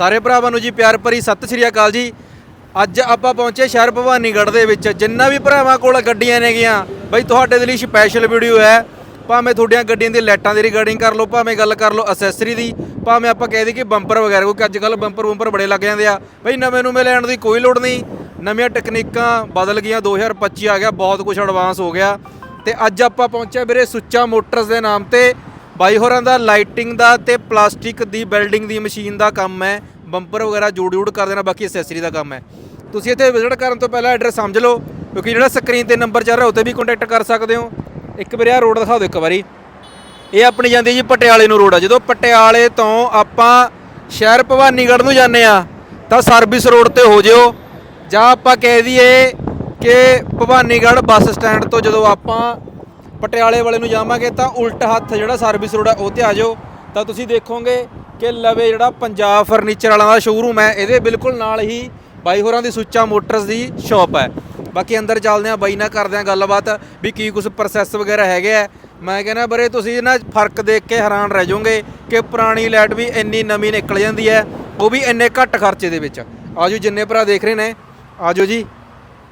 ਸਾਰੇ ਭਰਾਵਾਂ ਨੂੰ ਜੀ ਪਿਆਰ ਭਰੀ ਸਤਿ ਸ਼੍ਰੀ ਅਕਾਲ ਜੀ। ਅੱਜ ਆਪਾਂ ਪਹੁੰਚੇ ਸ਼ਹਿਰ ਭਵਾਨੀਗੜ੍ਹ ਦੇ ਵਿੱਚ, ਜਿੰਨਾ ਵੀ ਭਰਾਵਾਂ ਕੋਲ ਗੱਡੀਆਂ ਨੇਗੀਆਂ, ਬਈ ਤੁਹਾਡੇ ਦੇ ਲਈ ਸਪੈਸ਼ਲ ਵੀਡੀਓ ਹੈ। ਭਾਵੇਂ ਤੁਹਾਡੀਆਂ ਗੱਡੀਆਂ ਦੀ ਲਾਈਟਾਂ ਦੀ ਰਿਗਾਰਡਿੰਗ ਕਰ ਲਓ, ਭਾਵੇਂ ਗੱਲ ਕਰ ਲਓ ਅਸੈਸਰੀ ਦੀ, ਭਾਵੇਂ ਆਪਾਂ ਕਹਿ ਦਈਏ ਕਿ ਬੰਪਰ ਵਗੈਰਾ, ਕਿਉਂਕਿ ਅੱਜ ਕੱਲ ਬੰਪਰ ਬੰਪਰ ਬੜੇ ਲੱਗ ਜਾਂਦੇ ਆ। ਬਈ ਨਵੇਂ ਨੂੰ ਲੈਣ ਦੀ ਕੋਈ ਲੋੜ ਨਹੀਂ। ਨਵੀਆਂ ਟੈਕਨੀਕਾਂ ਬਦਲ ਗਈਆਂ 2025 ਆ ਗਿਆ, ਬਹੁਤ ਕੁਝ ਐਡਵਾਂਸ ਹੋ ਗਿਆ। ਤੇ ਅੱਜ ਆਪਾਂ ਪਹੁੰਚਿਆ ਵੀਰੇ ਸੁੱਚਾ ਮੋਟਰਸ ਦੇ ਨਾਮ ਤੇ। ਬਾਈ ਹੋਰਾਂ ਦਾ ਲਾਈਟਿੰਗ ਦਾ ਤੇ ਪਲਾਸਟਿਕ ਦੀ ਬਿਲਡਿੰਗ ਦੀ ਮਸ਼ੀਨ ਦਾ ਕੰਮ ਹੈ। ਬੰਪਰ ਵਗੈਰਾ ਜੋੜ ਜੋੜ ਕਰ ਦੇਣਾ, ਬਾਕੀ ਐਕਸੈਸਰੀ ਦਾ ਕੰਮ ਹੈ। ਤੁਸੀਂ ਇੱਥੇ ਵਿਜ਼ਿਟ ਕਰਨ ਤੋਂ ਪਹਿਲਾਂ ਐਡਰੈਸ ਸਮਝ ਲਓ, ਕਿਉਂਕਿ ਜਿਹੜਾ ਸਕਰੀਨ ਤੇ ਨੰਬਰ ਚੱਲ ਰਿਹਾ ਉੱਤੇ ਵੀ ਕੰਟੈਕਟ ਕਰ ਸਕਦੇ ਹੋ। ਇੱਕ ਵਾਰੀ ਆਹ ਰੋਡ ਦਿਖਾ ਦਿਓ ਇੱਕ ਵਾਰੀ। ਇਹ ਆਪਣੀ ਜਾਂਦੀ ਜੀ ਪਟਿਆਲੇ ਨੂੰ ਰੋਡ ਆ। ਜਦੋਂ ਪਟਿਆਲੇ ਤੋਂ ਆਪਾਂ ਸ਼ਹਿਰ ਭਵਾਨੀਗੜ੍ਹ ਨੂੰ ਜਾਂਦੇ ਆ ਤਾਂ ਸਰਵਿਸ ਰੋਡ ਤੇ ਹੋ ਜਿਓ। ਜਾਂ ਆਪਾਂ ਕਹਿ ਦਈਏ ਕਿ ਭਵਾਨੀਗੜ੍ਹ ਬੱਸ ਸਟੈਂਡ ਤੋਂ ਜਦੋਂ ਆਪਾਂ ਪਟਿਆਲੇ ਵਾਲੇ ਨੂੰ ਜਾਵਾਂਗੇ ਤਾਂ ਉਲਟ ਹੱਥ ਜਿਹੜਾ ਸਰਵਿਸ ਰੋਡ ਆ, ਉਹ ਤੇ ਆ ਜਾਓ। ਤਾਂ ਤੁਸੀਂ ਦੇਖੋਗੇ ਕਿ ਲਵੇ ਜਿਹੜਾ ਪੰਜਾਬ ਫਰਨੀਚਰ ਵਾਲਾ ਦਾ ਸ਼ੋਰੂਮ ਹੈ, ਇਹਦੇ ਬਿਲਕੁਲ ਨਾਲ ਹੀ ਬਾਈ ਹੋਰਾਂ ਦੀ ਸੁੱਚਾ ਮੋਟਰਸ ਦੀ ਸ਼ਾਪ ਹੈ। ਬਾਕੀ ਅੰਦਰ ਚੱਲਦੇ ਆ ਬਾਈ ਨਾਲ ਕਰਦੇ ਆ ਗੱਲਬਾਤ ਵੀ ਕੀ ਕੁਝ ਪ੍ਰੋਸੈਸ ਵਗੈਰਾ ਹੈਗੇ ਆ। ਮੈਂ ਕਹਿੰਦਾ ਬਰੇ ਤੁਸੀਂ ਨਾ ਫ਼ਰਕ ਦੇਖ ਕੇ ਹੈਰਾਨ ਰਹਿ ਜਾਓਗੇ ਕਿ ਪੁਰਾਣੀ ਲਾਈਟ ਵੀ ਇੰਨੀ ਨਵੀਂ ਨਿਕਲ ਜਾਂਦੀ ਹੈ, ਉਹ ਵੀ ਇੰਨੇ ਘੱਟ ਖਰਚੇ ਦੇ ਵਿੱਚ। ਆਜੋ ਜਿੰਨੇ ਭਰਾ ਦੇਖ ਰਹੇ ਨੇ, ਆਜੋ ਜੀ।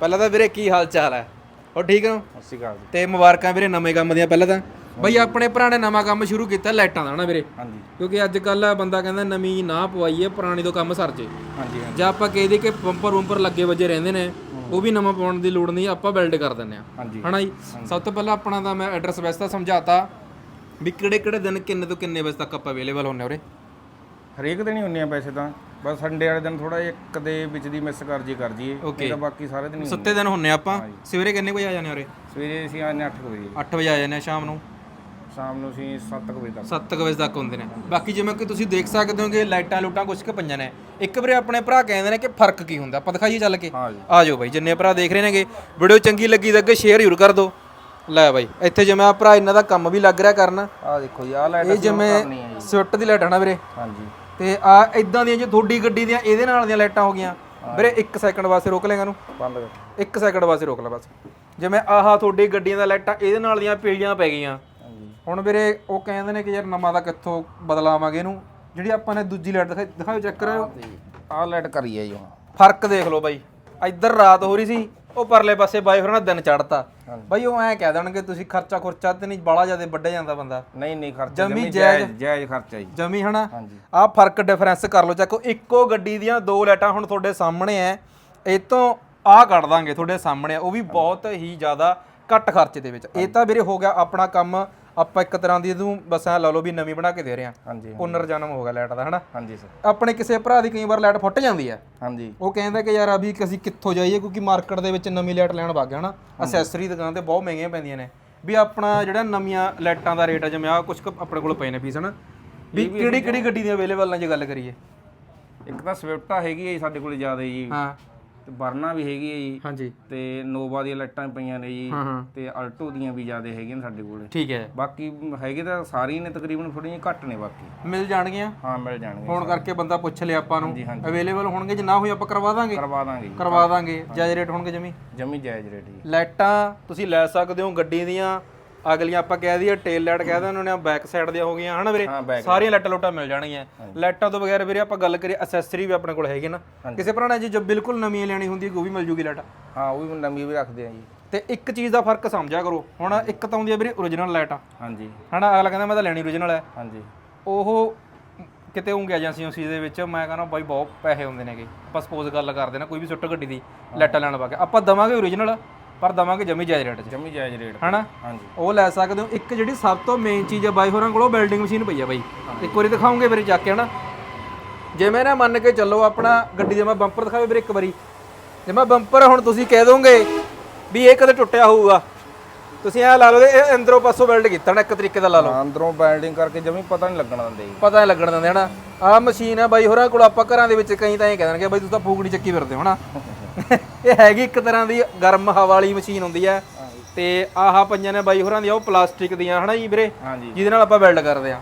ਪਹਿਲਾਂ ਤਾਂ ਵੀਰੇ, ਕੀ ਹਾਲ ਚਾਲ ਹੈ? ਹੋ ਠੀਕ ਹੋ ਅਕਾਲ ਜੀ। ਤੇ ਮੁਬਾਰਕਾਂ ਵੀਰੇ ਨਵੇਂ ਕੰਮ ਦੀਆਂ ਪਹਿਲਾਂ ਤਾਂ। ਬਈ ਆਪਣੇ ਭਰਾ ਨੇ ਨਵਾਂ ਕੰਮ ਸ਼ੁਰੂ ਕੀਤਾ ਲਾਈਟਾਂ ਦਾ ਨਾ ਵੀਰੇ? ਹਾਂਜੀ। ਕਿਉਂਕਿ ਅੱਜ ਕੱਲ ਬੰਦਾ ਕਹਿੰਦਾ ਨਵੀਂ ਨਾ ਪਵਾਈਏ ਪੁਰਾਣੀ ਤੋਂ ਕੰਮ ਸਰ ਜੇ। ਹਾਂਜੀ ਹਾਂਜੀ। ਜੇ ਆਪਾਂ ਕਹਿ ਕਿ ਬੰਪਰ ਬੰਪਰ ਲੱਗੇ ਵਜੇ ਰਹਿੰਦੇ ਨੇ ਉਹ ਵੀ ਨਵਾਂ ਪਾਉਣ ਦੀ ਲੋੜ ਨਹੀਂ ਆਪਾਂ ਬਿਲਡ ਕਰ ਦਿੰਦੇ ਆ ਹਾਂਜੀ। ਹਨਾ ਜੀ? ਸਭ ਤੋਂ ਪਹਿਲਾਂ ਆਪਣਾ ਤਾਂ ਮੈਂ ਐਡਰੈਸ ਵੈਸੇ ਤਾਂ ਸਮਝਾਤਾ ਵੀ ਕਿਹੜੇ ਕਿਹੜੇ ਦਿਨ ਕਿੰਨੇ ਤੋਂ ਕਿੰਨੇ ਵਜੇ ਤੱਕ ਆਪਾਂ ਅਵੇਲੇਬਲ ਹੁੰਨੇ ਉਰੇ? ਹਰੇਕ ਦਿਨ ਹੀ ਹੁੰਨੇ ਆ ਪੈਸੇ ਤਾਂ। ਬਸ ਸੰਡੇ ਵਾਲੇ ਦਿਨ ਥੋੜਾ ਜਿਹਾ ਇੱਕ ਦੇ ਵਿੱਚ ਦੀ ਮਿਸ ਕਰ ਜੀ ਕਰ ਜੀਏ Okay. ਨਹੀਂ ਤਾਂ ਬਾਕੀ ਸਾਰੇ ਦਿਨ ਹੀ। ਸੱਤੇ ਦਿਨ ਹੁੰਨੇ ਆਪਾਂ। ਸਵੇਰੇ ਕਿੰਨੇ ਵਜੇ ਆ ਜਾਂਦੇ ਉਰੇ? ਸਵੇਰੇ ਅਸੀਂ ਆਨੇ 8 ਵਜੇ। 8 ਵਜੇ ਆ ਜਾਂਦੇ ਆ ਸ਼ਾਮ ਨੂੰ? ਸ਼ਾਮ ਨੂੰ ਅਸੀਂ 7 ਵਜੇ ਤੱਕ। 7 ਵਜੇ ਤੱਕ ਹੁੰਦੇ ਨੇ। ਬਾਕੀ ਜਿਵੇਂ ਕਿ ਤੁਸੀਂ ਦੇਖ ਸਕਦੇ ਹੋ ਕਿ ਲਾਈਟਾਂ ਲੂਟਾਂ ਕੁਝ ਕੁ ਪਈਆਂ ਨੇ। ਇੱਕ ਵਾਰੀ ਆਪਣੇ ਭਰਾ ਕਹਿੰਦੇ ਨੇ ਕਿ ਫ਼ਰਕ ਕੀ ਹੁੰਦਾ? ਆਪਾਂ ਦਿਖਾਈਏ ਚੱਲ ਕੇ। ਹਾਂ ਜੀ। ਆ ਜਾਓ ਬਾਈ ਜਿੰਨੇ ਭਰਾ ਦੇਖ ਰਹੇ ਨੇਗੇ ਵੀਡੀਓ ਚੰਗੀ ਲੱਗੀ ਤਾਂ ਅੱਗੇ ਸ਼ੇਅਰ ਜ਼ਰੂਰ ਕਰ ਦਿਓ। ਲੈ ਬਾਈ ਇੱਥੇ ਜਿਵੇਂ ਆ ਭਰਾ ਇਹਨਾਂ ਦਾ ਕੰਮ ਵੀ ਲੱਗ ਰਿਹਾ ਕਰਨ। ਆਹ ਦੇਖੋ ਜੀ ਆਹ ਲਾਈਟ ਇਹ ਜਿਵੇਂ ਸਵਿਫਟ ਦੀ ਲਾਈਟ ਆ ਨਾ ਵੀਰੇ। ਹਾਂਜੀ। ਤੇ ਆ ਇਦਾਂ ਦੀਆਂ ਜੇ ਤੁਹਾਡੀ ਗੱਡੀ ਦੀਆਂ ਇਹਦੇ ਨਾਲ ਦੀਆਂ ਲਾਈਟਾਂ ਹੋ ਗਈਆਂ। ਵੀਰੇ 1 ਸੈਕਿੰਡ ਵਾਸਤੇ ਰੋਕ ਲੇਗਾ ਨੂੰ ਬੰਦ ਕਰ। 1 ਸੈਕਿੰਡ ਵਾਸਤੇ ਰੋਕ ਲੈ ਬਸ। ਜਿਵੇਂ ਆਹ ਤੁਹਾਡੀ ਗੱਡੀਆਂ ਦਾ ਲਾਈਟਾਂ ਇਹਦੇ ਨਾਲ ਦੀਆਂ ਪੀਲੀਆਂ ਪੈ ਗਈਆਂ। ਹੁਣ ਵੀਰੇ ਉਹ ਕਹਿੰਦੇ ਨੇ ਕਿ ਯਾਰ ਨਵਾਂ ਦਾ ਕਿੱਥੋਂ ਬਦਲਾਵਾਂਗੇ ਇਹਨੂੰ। ਜਿਹੜੀ ਆਪਾਂ ਨੇ ਦੂਜੀ ਲਾਈਟ ਦਿਖਾਈ ਦਿਖਾਓ ਚੈੱਕ ਕਰਿਓ। ਆਹ ਲਾਈਟ ਕਰੀ ਹੈ ਜੀ ਹੁਣ। ਫ਼ਰਕ ਦੇਖ ਲਓ ਬਾਈ। ਇੱਧਰ ਰਾਤ ਹੋ ਰਹੀ ਸੀ। ਉਹ ਪਰਲੇ ਪਾਸੇ ਬਾਈ ਹੋਰਾਂ ਦਿਨ ਚੜਤਾ ਬਾਈ ਉਹ ਐਂ ਕਹਿ ਦੇਣਗੇ ਤੁਸੀਂ ਖਰਚਾ ਖੁਰਚਾ ਤੇ ਨਹੀਂ ਬਾਲਾ ਜ਼ਿਆਦਾ ਵੱਡੇ ਜਾਂਦਾ ਬੰਦਾ। ਨਹੀਂ ਨਹੀਂ ਖਰਚਾ ਜਮੀ ਜਾਇਜ਼- ਖਰਚਾ ਜੀ। ਜਮੀ ਹਨਾ? ਆਹ ਫ਼ਰਕ ਡਿਫਰੈਂਸ ਕਰ ਲਓ ਚੱਕੋ ਇੱਕੋ ਗੱਡੀ ਦੀਆਂ ਦੋ ਲਾਈਟਾਂ ਹੁਣ ਤੁਹਾਡੇ ਸਾਹਮਣੇ ਐ। ਇਹ ਤੋਂ ਆਹ ਕੱਢ ਦਾਂਗੇ ਤੁਹਾਡੇ ਸਾਹਮਣੇ ਆ, ਉਹ ਵੀ ਬਹੁਤ ਹੀ ਜ਼ਿਆਦਾ ਘੱਟ ਖਰਚੇ ਦੇ ਵਿੱਚ। ਇਹ ਤਾਂ ਵੀਰੇ ਹੋ ਗਿਆ ਆਪਣਾ ਕੰਮ ਆਪਾਂ ਇੱਕ ਤਰ੍ਹਾਂ ਦੀ ਇਹਨੂੰ ਬਸ ਐ ਲਾ ਲਓ ਵੀ ਨਵੀਂ ਬਣਾ ਕੇ ਦੇ ਰਹੇ ਆ ਹਾਂਜੀ ਪੁਨਰ ਜਨਮ ਹੋ ਗਿਆ ਲਾਈਟ ਦਾ ਹਨਾ? ਹਾਂਜੀ ਸਰ। ਆਪਣੇ ਕਿਸੇ ਭਰਾ ਦੀ ਕਈ ਵਾਰ ਲਾਈਟ ਫੁੱਟ ਜਾਂਦੀ ਹੈ। ਹਾਂਜੀ। ਉਹ ਕਹਿੰਦਾ ਕਿ ਯਾਰ ਅਭੀ ਅਸੀਂ ਕਿੱਥੋਂ ਜਾਈਏ ਕਿਉਂਕਿ ਮਾਰਕੀਟ ਦੇ ਵਿੱਚ ਨਵੀਂ ਲਾਈਟ ਲੈਣ ਵਗ ਗਿਆ ਨਾ ਅਸੈਸਰੀ ਦੁਕਾਨ ਤੇ ਬਹੁਤ ਮਹਿੰਗੀਆਂ ਪੈਂਦੀਆਂ ਨੇ। ਵੀ ਆਪਣਾ ਜਿਹੜਾ ਨਵੀਆਂ ਲਾਈਟਾਂ ਦਾ ਰੇਟ ਆ ਜਿਵੇਂ ਆ ਕੁਝ ਆਪਣੇ ਕੋਲ ਪਏ ਨੇ ਪੀਸ ਹਨਾ? ਵੀ ਕਿਹੜੀ ਕਿਹੜੀ ਗੱਡੀ ਦੀਆਂ ਅਵੇਲੇਬਲ ਨੇ ਜੇ ਗੱਲ ਕਰੀਏ? ਇੱਕ ਤਾਂ ਸਵਿਫਟਾ ਹੈਗੀ ਹੈ ਸਾਡੇ ਕੋਲ ਜ਼ਿਆਦਾ ਜੀ। ਹਾਂ। ਤੇ ਵਰਨਾ ਵੀ ਹੈਗੀ ਹੈ ਜੀ। ਹਾਂਜੀ। ਤੇ ਨੋਵਾ ਦੀਆਂ ਲਾਈਟਾਂ ਪਈਆਂ ਨੇ ਜੀ। ਹਾਂ ਹਾਂ। ਤੇ ਅਲਟੋ ਦੀਆਂ ਵੀ ਜ਼ਿਆਦਾ ਹੈਗੀਆਂ ਨੇ ਸਾਡੇ ਕੋਲੇ। ਠੀਕ ਹੈ। ਬਾਕੀ ਹੈਗੇ ਤਾਂ ਸਾਰੇ ਨੇ ਤਕਰੀਬਨ ਜਿਹੀਆਂ ਘੱਟ ਨੇ ਬਾਕੀ। ਮਿਲ ਜਾਣਗੀਆਂ? ਹਾਂ ਮਿਲ ਜਾਣਗੇ ਫੋਨ ਕਰਕੇ ਬੰਦਾ ਪੁੱਛ ਲਿਆ ਆਪਾਂ ਨੂੰ। ਹਾਂਜੀ, ਹਾਂਜੀ। ਅਵੇਲੇਬਲ ਹੋਣਗੇ ਜੇ ਨਾ ਹੋਈ ਆਪਾਂ ਕਰਵਾ ਦਾਂਗੇ। ਕਰਵਾ ਦਾਂਗੇ ਜੀ। ਕਰਵਾ ਦਾਂਗੇ। ਜਾਇਜ਼ ਰੇਟ ਹੋਣਗੇ ਜਮੀ? ਜਮੀ ਜਾਇਜ਼ ਰੇਟ ਜੀ। ਲਾਈਟਾਂ ਤੁਸੀਂ ਲੈ ਸਕਦੇ ਹੋ ਗੱਡੀ ਦੀਆਂ। ਅਗਲੀਆਂ ਆਪਾਂ ਕਹਿ ਦਈਏ ਟੇਲ ਲਾਈਟ ਕਹਿ ਦਿੰਦੇ ਨੇ ਬੈਕ ਸਾਈਡ ਦੀਆਂ ਹੋ ਗਈਆਂ ਹਨਾ ਵੀਰੇ? ਸਾਰੀਆਂ ਲਾਈਟਾਂ ਲੋਟਾਂ ਮਿਲ ਜਾਣਗੀਆਂ। ਲਾਈਟਾਂ ਤੋਂ ਬਗੈਰ ਵੀਰੇ ਆਪਾਂ ਗੱਲ ਕਰੀਏ ਅਸੈਸਰੀ ਵੀ ਆਪਣੇ ਕੋਲ ਹੈਗੇ ਨਾ। ਕਿਸੇ ਨੇ ਜੀ ਜਦ ਬਿਲਕੁਲ ਨਵੀਂ ਲੈਣੀ ਹੁੰਦੀ ਉਹ ਵੀ ਮਿਲ ਜੂਗੀ ਲਾਈਟ ਹਾਂ ਉਹ ਵੀ ਨਵੀਂ ਵੀ ਰੱਖਦੇ ਆ ਜੀ। ਤੇ ਇੱਕ ਚੀਜ਼ ਦਾ ਫ਼ਰਕ ਸਮਝਿਆ ਕਰੋ। ਹੁਣ ਇੱਕ ਤਾਂ ਹੁੰਦੀ ਹੈ ਵੀਰੇ origignal ਲਾਈਟ ਹਾਂਜੀ। ਹਨਾ ਅਗਲਾ ਕਹਿੰਦਾ ਮੈਂ ਤਾਂ ਲੈਣੀ origignal ਹੈ। ਹਾਂਜੀ। ਉਹ ਕਿਤੇ ਹੋਊਗੇ ਏਜੰਸੀ ਉਸ ਦੇ ਵਿੱਚ ਮੈਂ ਕਹਿੰਦਾ ਬਾਈ ਬਹੁਤ ਪੈਸੇ ਹੁੰਦੇ ਨੇਗੇ। ਆਪਾਂ ਸਪੋਜ਼ ਗੱਲ ਕਰਦੇ ਨਾ ਕੋਈ ਵੀ ਸੁੱਟ ਗੱਡੀ ਦੀ ਲਾਈਟਾਂ ਲੈਣ ਕੇ ਆਪਾਂ ਦਵਾਂਗੇ origignal ਪਰ ਦਵਾਂਗੇ ਜਮੀ ਜਾਇਜ਼ ਰੇਟ 'ਚ। ਜਮੀ ਜਾਇਜ਼ ਰੇਟ ਹਨਾ? ਹਾਂਜੀ। ਉਹ ਲੈ ਸਕਦੇ ਹੋ। ਇੱਕ ਜਿਹੜੀ ਸਭ ਤੋਂ ਮੇਨ ਚੀਜ਼ ਹੈ ਬਾਈ ਹੋਰਾਂ ਕੋਲ ਉਹ ਬਿਲਡਿੰਗ ਮਸ਼ੀਨ ਪਈ ਆ ਬਾਈ। ਇੱਕ ਵਾਰੀ ਦਿਖਾਉਂਗੇ ਵੀਰੇ ਚੱਕ ਕੇ ਹਨਾ? ਜਿਵੇਂ ਨਾ ਮੰਨ ਕੇ ਚੱਲੋ ਆਪਣਾ ਗੱਡੀ ਦੇ ਮੈਂ ਬੰਪਰ ਦਿਖਾਵੇ ਵੀਰੇ ਇੱਕ ਵਾਰੀ। ਜੇ ਮੈਂ ਬੰਪਰ ਹੁਣ ਤੁਸੀਂ ਕਹਿ ਦੋਗੇ ਵੀ ਇਹ ਕਦੇ ਟੁੱਟਿਆ ਹੋਊਗਾ। ਤੁਸੀਂ ਐ ਲਾ ਲਓ ਇਹ ਅੰਦਰੋਂ ਪਾਸੋਂ ਬਿਲਡ ਕੀਤਾ ਨਾ ਇੱਕ ਤਰੀਕੇ ਦਾ ਲਾ ਲਓ। ਅੰਦਰੋਂ ਬੈਲਡਿੰਗ ਕਰਕੇ ਜਮੀ ਪਤਾ ਨਹੀਂ ਲੱਗਣ ਦਿੰਦੇ ਪਤਾ ਨਹੀਂ ਲੱਗਣ ਦਿੰਦੇ ਹਨਾ? ਆਹ ਮਸ਼ੀਨ ਹੈ ਬਾਈ ਹੋਰਾਂ ਕੋਲ ਆਪਾਂ ਘਰਾਂ ਦੇ ਵਿੱਚ ਕਈ ਤਾਂ ਇਹ ਕਹਿ ਦੇਣਗੇ ਬਾਈ ਤੁਸੀਂ ਤਾਂ ਫੂਕੜੀ ਚੱਕੀ ਫਿਰਦੇ ਹੋ ਹਨਾ? ਇਹ ਹੈਗੀ ਇੱਕ ਤਰ੍ਹਾਂ ਦੀ ਗਰਮ ਹਵਾ ਵਾਲੀ ਮਸ਼ੀਨ ਹੁੰਦੀ ਹੈ ਤੇ ਆਹ ਪਈਆਂ ਨੇ ਬਾਈ ਹੋਰਾਂ ਦੀਆਂ ਉਹ ਪਲਾਸਟਿਕ ਦੀਆਂ ਹਨਾ ਜੀ ਵੀਰੇ? ਹਾਂਜੀ। ਜਿਹਦੇ ਨਾਲ ਆਪਾਂ ਬਿਲਡ ਕਰਦੇ ਆ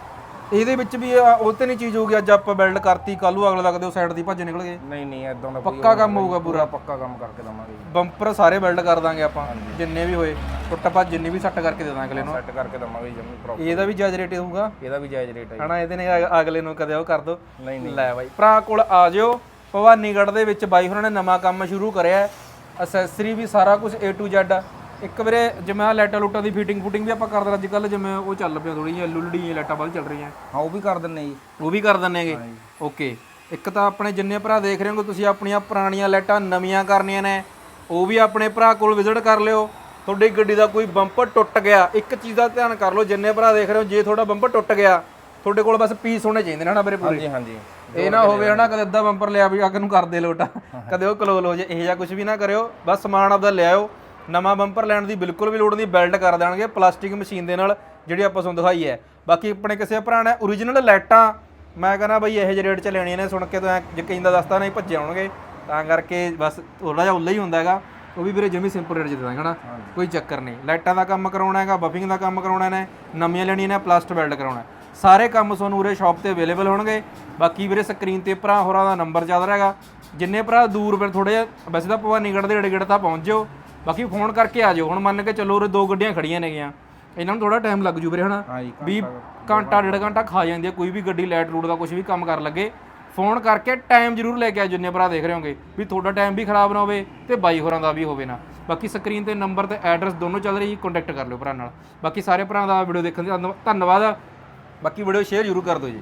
ਇਹਦੇ ਵਿੱਚ ਵੀ ਆ- ਉਹ ਤੇ ਨਹੀਂ ਚੀਜ਼ ਹੋਊਗੀ ਅੱਜ ਆਪਾਂ ਬਿਲਡ ਕਰਤੀ ਕੱਲ ਨੂੰ ਅਗਲਾ ਲੱਗਦੇ ਉਹ ਸਾਈਡ ਦੀ ਭੱਜ ਨਿਕਲ ਗਏ। ਨਹੀਂ ਨਹੀਂ ਇਦਾਂ ਦਾ ਕੋਈ ਪੱਕਾ ਕੰਮ ਹੋਊਗਾ ਪੂਰਾ। ਪੱਕਾ ਕੰਮ ਕਰਕੇ ਦਵਾਂਗੇ ਬੰਪਰ ਸਾਰੇ ਬਿਲਡ ਕਰ ਦਾਂਗੇ ਆਪਾਂ ਜਿੰਨੇ ਵੀ ਹੋਏ ਟੁੱਟ ਪਾ ਜਿੰਨੀ ਵੀ ਸੱਟ ਕਰਕੇ ਦੇ ਦਾਂ ਅਗਲੇ ਨੂੰ। ਸੈੱਟ ਕਰਕੇ ਦਵਾਂਗੇ ਜਮੀ ਪ੍ਰੋਪਰ ਇਹਦਾ ਵੀ ਜਾਇਜ਼ ਰੇਟ ਹੋਊਗਾ। ਇਹਦਾ ਵੀ ਜਾਇਜ਼ ਰੇਟ ਹੈ ਹਨਾ ਇਹਦੇ ਨੇ ਅਗ- ਅਗਲੇ ਨੂੰ ਕਦੇ ਉਹ ਕਰ ਦੋ। ਨਹੀਂ ਨਹੀਂ। ਲੈ ਬਾਈ ਭਰਾ ਕੋਲ ਆ ਜਿਓ। ਭਵਾਨੀਗੜ੍ਹ ਦੇ ਵਿੱਚ ਬਾਈ ਹੋਰਾਂ ਨੇ ਨਵਾਂ ਕੰਮ ਸ਼ੁਰੂ ਕਰਿਆ ਅਸੈਸਰੀ ਵੀ ਸਾਰਾ ਕੁਝ A to Z ਆ। ਇੱਕ ਵੀਰੇ ਜਿਵੇਂ ਆ ਲਾਈਟਾਂ ਲੂਟਾਂ ਦੀ ਫਿਟਿੰਗ ਫੁਟਿੰਗ ਵੀ ਆਪਾਂ ਕਰਦੇ ਅੱਜ ਕੱਲ ਜਿਵੇਂ ਉਹ ਚੱਲ ਪਿਆ ਥੋੜੀ ਜਿਹੀ ਲੁੱਲੜੀ ਲਾਈਟਾਂ ਵੱਲ ਚੱਲ ਰਹੀਆਂ। ਹਾਂ ਉਹ ਵੀ ਕਰ ਦਿੰਨੇ ਜੀ। ਉਹ ਵੀ ਕਰ ਦਿੰਨੇ ਹੈਗੇ। ਓਕੇ। ਇੱਕ ਤਾਂ ਆਪਣੇ ਜਿੰਨੇ ਭਰਾ ਦੇਖ ਰਹੇ ਹੋ ਤੁਸੀਂ ਆਪਣੀਆਂ ਪੁਰਾਣੀਆਂ ਲਾਈਟਾਂ ਨਵੀਆਂ ਕਰਨੀਆਂ ਨੇ। ਉਹ ਵੀ ਆਪਣੇ ਭਰਾ ਕੋਲ ਵਿਜ਼ਿਟ ਕਰ ਲਿਓ। ਤੁਹਾਡੀ ਗੱਡੀ ਦਾ ਕੋਈ ਬੰਪਰ ਟੁੱਟ ਗਿਆ। ਇੱਕ ਚੀਜ਼ ਦਾ ਧਿਆਨ ਕਰ ਲਓ ਜਿੰਨੇ ਭਰਾ ਦੇਖ ਰਹੇ ਹੋ ਜੇ ਤੁਹਾਡਾ ਬੰਪਰ ਟੁੱਟ ਗਿਆ ਤੁਹਾਡੇ ਕੋਲ ਬਸ ਪੀਸ ਹੋਣੇ ਚਾਹੀਦੇ ਨੇ ਹਨਾ ਵੀਰੇ ਪੂਰੇ। ਹਾਂਜੀ ਹਾਂਜੀ। ਇਹ ਨਾ ਹੋਵੇ ਹਨਾ ਕਦੇ ਅੱਧਾ ਬੰਪਰ ਲਿਆ ਵੀ ਅੱਗ ਨੂੰ ਕਰਦੇ ਲੋਟਾ। ਕਦੇ ਉਹ ਕਲੋਲ ਹੋ ਜੇ ਇਹ ਜਾਂ ਕੁਝ ਵੀ ਨਾ ਕਰਿਓ। ਬਸ ਸਮਾਨ ਆਪਦਾ ਲਿਆਓ ਨਵਾਂ ਬੰਪਰ ਲੈਣ ਦੀ ਬਿਲਕੁਲ ਵੀ ਲੋੜ ਨਹੀਂ ਬੈਲਟ ਕਰ ਦੇਣਗੇ ਪਲਾਸਟਿਕ ਮਸ਼ੀਨ ਦੇ ਨਾਲ ਜਿਹੜੀ ਆਪਾਂ ਤੁਹਾਨੂੰ ਦਿਖਾਈ ਹੈ। ਬਾਕੀ ਆਪਣੇ ਕਿਸੇ ਭਰਾ ਨੇ origignal ਲਾਈਟਾਂ ਮੈਂ ਕਹਿੰਦਾ ਬਈ ਇਹੋ ਜਿਹੇ ਰੇਟ 'ਚ ਲੈਣੀਆਂ ਨੇ ਸੁਣ ਕੇ ਤਾਂ ਯਕੀਨ ਦਾ ਦੱਸਦਾ ਨਹੀਂ ਭੱਜੇ ਆਉਣਗੇ। ਤਾਂ ਕਰਕੇ ਬਸ ਥੋੜਾ ਜਿਹਾ ਉੱਲਾ ਹੀ ਹੁੰਦਾ ਹੈਗਾ। ਉਹ ਵੀ ਵੀਰੇ ਜਮੀ ਸਿੰਪਲ ਰੇਟ 'ਚ ਦੇ ਦਾਂਗੇ ਹਨਾ। ਕੋਈ ਚੱਕਰ ਨਹੀਂ। ਲਾਈਟਾਂ ਦਾ ਕੰਮ ਕਰਾਉਣਾ ਹੈਗਾ ਬਫਿੰਗ ਦਾ ਕੰਮ ਕਰਾਉਣਾ ਨੇ ਨਵੀਆਂ ਲੈਣੀਆਂ ਨੇ ਪਲਾਸਟ ਵੈਲਡ ਕਰਾਉਣਾ। ਸਾਰੇ ਕੰਮ ਤੁਹਾਨੂੰ ਉਰੇ ਸ਼ਾਪ ਤੇ ਅਵੇਲੇਬਲ ਹੋਣਗੇ। ਬਾਕੀ ਵੀਰੇ ਸਕਰੀਨ ਤੇ ਭਰਾ ਹੋਰਾਂ ਦਾ ਨੰਬਰ ਚੱਲ ਰਿਹਾ ਹੈਗਾ। ਜਿੰਨੇ ਭਰਾ ਦੂਰ ਫਿਰ ਥੋੜੇ ਵੈਸੇ ਤਾਂ ਭਵਾਨੀਗੜ੍ਹ ਦੇ ਗੇੜੇ ਤਾਂ ਪਹੁੰਚ ਜਿਓ। ਬਾਕੀ ਫੋਨ ਕਰਕੇ ਆ ਜਾਓ। ਹੁਣ ਮੰਨ ਕੇ ਚੱਲੋ ਉਰੇ ਦੋ ਗੱਡੀਆਂ ਖੜੀਆਂ ਨੇਗੀਆਂ। ਇਹਨਾਂ ਨੂੰ ਥੋੜਾ ਟਾਈਮ ਲੱਗ ਜੂ ਵੀਰੇ ਹਨਾ? ਵੀ ਘੰਟਾ ਡੇਢ ਘੰਟਾ ਖਾ ਜਾਂਦੀ ਹੈ ਕੋਈ ਵੀ ਗੱਡੀ ਲਾਈਟ ਰੂਟ ਦਾ ਕੁਝ ਵੀ ਕੰਮ ਕਰ ਲੱਗੇ। ਫੋਨ ਕਰਕੇ ਟਾਈਮ ਜ਼ਰੂਰ ਲੈ ਕੇ ਆ ਜਿੰਨੇ ਭਰਾ ਦੇਖ ਰਹੇ ਹੋਗੇ ਵੀ ਤੁਹਾਡਾ ਟਾਈਮ ਵੀ ਖਰਾਬ ਨਾ ਹੋਵੇ ਤੇ ਬਾਈ ਹੋਰਾਂ ਦਾ ਵੀ ਹੋਵੇ ਨਾ। ਬਾਕੀ ਸਕਰੀਨ ਤੇ ਨੰਬਰ ਤੇ ਐਡਰੈਸ ਦੋਨੋਂ ਚੱਲ ਰਹੀ ਕੰਟੈਕਟ ਕਰ ਲਿਓ ਭਰਾ ਨਾਲ। ਬਾਕੀ ਸਾਰੇ ਭਰਾ ਦਾ ਵੀਡੀਓ ਦੇਖਣ ਦਾ ਧੰਨਵਾਦ। ਬਾਕੀ ਵੀਡੀਓ ਸ਼ੇਅਰ ਜ਼ਰੂਰ ਕਰ ਦਿਓ ਜੀ।